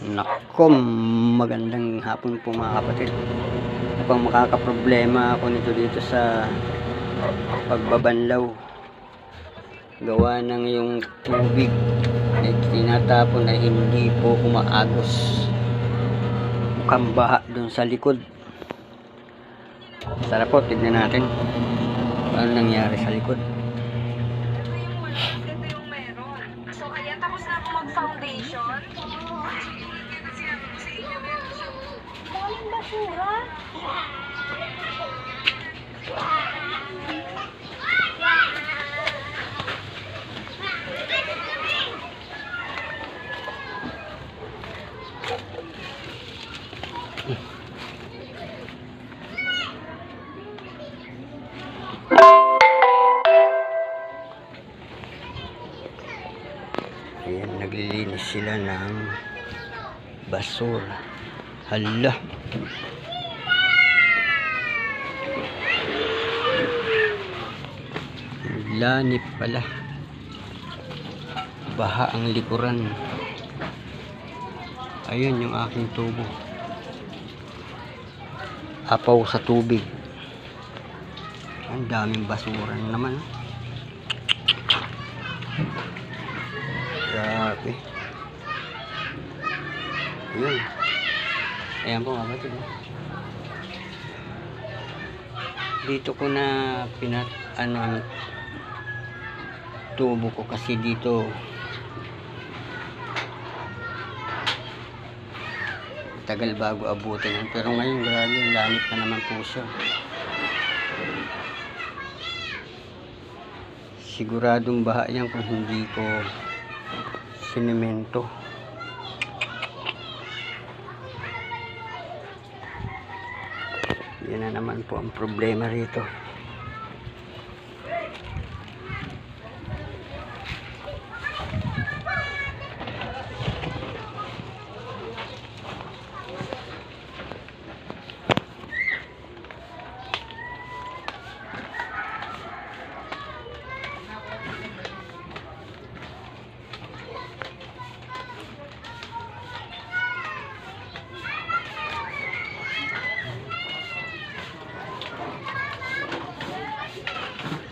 Nako, magandang hapon po mga kapatid. Upang makakaproblema ako nito dito sa pagbabanlaw. Gawa ng yung tubig na tinatapon na hindi po kumaagos. Mukhang baha dun sa likod. Sarap po, tignan natin. Ano nangyari sa likod. So, ayan, tapos na ako mag-foundation. Daming basura. Ayan, naglilinis sila ng basura. Hala. Lanip pala. Baha ang likuran. Ayun yung aking tubo. Apaw sa tubig. Ang daming basura na naman. Grabe. Yun. Ayan po mga oh. Dito ko na pinat ano tubo ko kasi dito tagal bago abutin yan. pero ngayon grabe lanip na naman po siya siguradong baha yan kung hindi ko sinemento yan na naman po ang problema rito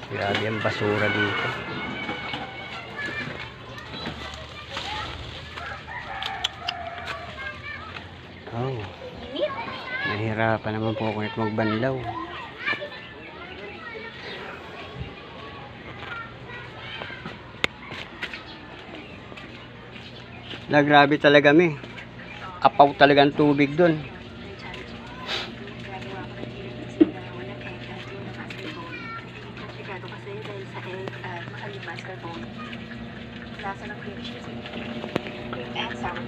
grabe ang basura dito. Oh. Nahirapan naman po ako magbanlaw. Na grabe talaga mi apaw talaga ang tubig doon Komplikado kasi dahil sa egg at alibas carbon. Lasa ng cream cheese. And sour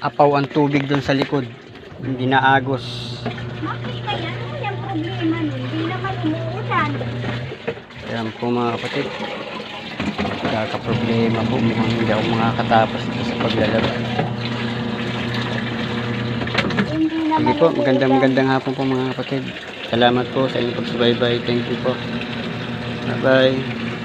apaw ang tubig doon sa likod hindi na agos Makita yan. Ano yung problema nun? Hindi naman umuulan. Ayan po mga kapatid. Kakaproblema po. Mukhang hindi ako makakatapos dito sa paglalaro. Sige po, magandang magandang hapon po mga kapatid. Salamat po sa inyong pagsubaybay. Thank you po. Bye bye.